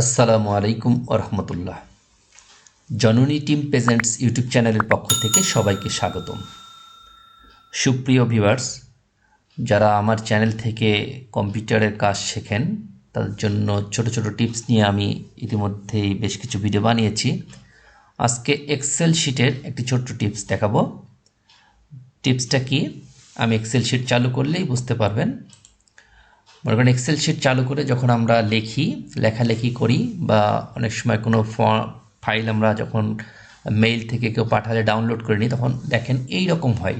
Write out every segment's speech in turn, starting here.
আসসালামু আলাইকুম রহমতুল্লাহ। জননী টিম প্রেজেন্টস ইউটিউব চ্যানেলের পক্ষ থেকে সবাইকে স্বাগতম। সুপ্রিয় ভিউয়ার্স, যারা আমার চ্যানেল থেকে কম্পিউটারের কাজ শেখেন, তাদের জন্য ছোট ছোট টিপস নিয়ে আমি ইতিমধ্যেই বেশ কিছু ভিডিও বানিয়েছি। আজকে এক্সেল শিটের একটি ছোট্ট টিপস দেখাবো। টিপসটা কি? আমি এক্সেল শিট চালু করলেই বুঝতে পারবেন। মনে করেন এক্সেল শিট চালু করে যখন আমরা লিখি, লেখালেখি করি বা অনেক সময় কোনো ফাইল আমরা যখন মেইল থেকে কেউ পাঠালে ডাউনলোড করে নিই, তখন দেখেন এই রকম হয়।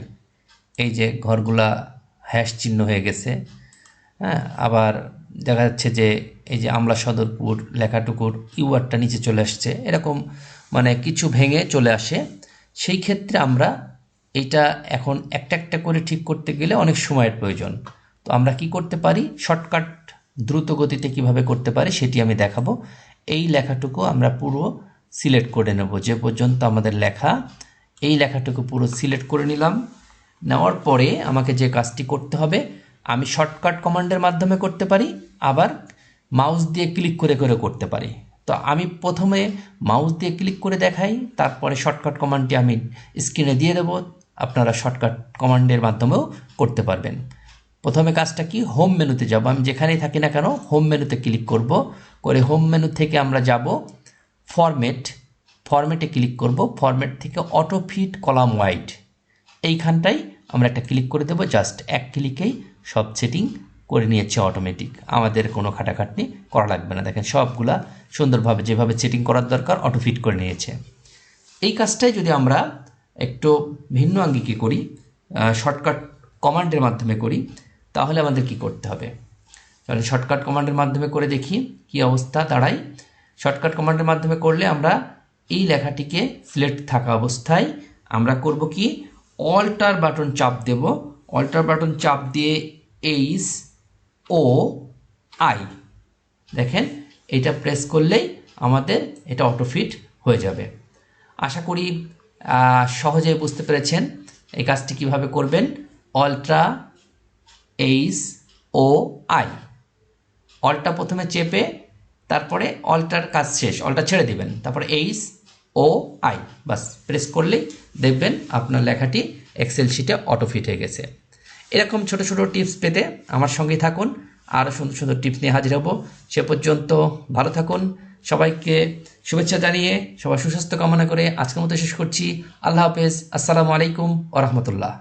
এই যে ঘরগুলা হ্যাশ চিহ্ন হয়ে গেছে হ্যাঁ? আবার দেখা যাচ্ছে যে এই যে আমলা সদরপুর, লেখাটুকুর ইউআরটা নিচে চলে আসছে। এরকম মানে কিছু ভেঙে চলে আসে। সেই ক্ষেত্রে আমরা এটা এখন একটা একটা করে ঠিক করতে গেলে অনেক সময়ের প্রয়োজন। তো আমরা কি করতে পারি? শর্টকাট দ্রুত গতিতে কীভাবে করতে পারি সেটি আমি দেখাবো। এই লেখাটুকু আমরা পুরো সিলেক্ট করে নেব। যে পর্যন্ত আমাদের লেখা, এই লেখাটুকু পুরো সিলেক্ট করে নিলাম। নেওয়ার পরে আমাকে যে কাজটি করতে হবে, আমি শর্টকাট কমান্ডের মাধ্যমে করতে পারি, আবার মাউস দিয়ে ক্লিক করে করে করতে পারি। তো আমি প্রথমে মাউস দিয়ে ক্লিক করে দেখাই, তারপরে শর্টকাট কমান্ডটি আমি স্ক্রিনে দিয়ে দেবো। আপনারা শর্টকাট কমান্ডের মাধ্যমেও করতে পারবেন। প্রথমে কাজটা কি? হোম মেনুতে যাব। আমি যেখানেই থাকি না কেন হোম মেনুতে ক্লিক করব। করে হোম মেনু থেকে আমরা যাব ফরম্যাট ফরম্যাটে ক্লিক করব। ফরম্যাট থেকে অটো ফিট কলাম ওয়াইড এইখানটাই আমরা একটা ক্লিক করে দেবো। জাস্ট এক ক্লিকেই সব সেটিং করে নিয়েছে অটোমেটিক আমাদের কোনো খাটাখাটনি করা লাগবে না। দেখেন সবগুলা সুন্দরভাবে যেভাবে সেটিং করার দরকার অটো ফিট করে নিয়েছে। এই কাজটাই যদি আমরা একটু ভিন্ন আঙ্গিকে করি শর্টকাট কমান্ডের মাধ্যমে করি তাহলে আমাদের কি করতে হবে? তাহলে শর্টকাট কমান্ডের মাধ্যমে করে দেখি কি অবস্থা দাঁড়াই শর্টকাট কমান্ডের মাধ্যমে করলে আমরা এই লেখাটিকে ফ্লেট থাকা অবস্থায় আমরা করব কি? অল্টার বাটন চাপ দেব। অল্টার বাটন চাপ দিয়ে এইস ও আই দেখেন, এটা প্রেস করলেই আমাদের এটা অটোফিট হয়ে যাবে। আশা করি সহজে বুঝতে পেরেছেন এই কাজটি কীভাবে করবেন। অল্ট্রা এইচ ও আই অলটা প্রথমে চেপে, তারপরে অলটার কাজ শেষ। অলটা ছেড়ে দিবেন। তারপরে এইচ ও আই বাস প্রেস করলেই দেখবেন আপনার লেখাটি এক্সেল শিটে অটো ফিট হয়ে গেছে। এরকম ছোট ছোট টিপস পেতে আমার সঙ্গেই থাকুন। আরও সুন্দর সুন্দর টিপস নিয়ে হাজির হব। সে পর্যন্ত ভালো থাকুন। সবাইকে শুভেচ্ছা জানিয়ে সবাই সুস্বাস্থ্য কামনা করে আজকের মতো শেষ করছি। আল্লাহ হাফেজ। আসসালামু আলাইকুম ও রহমতুল্লাহ।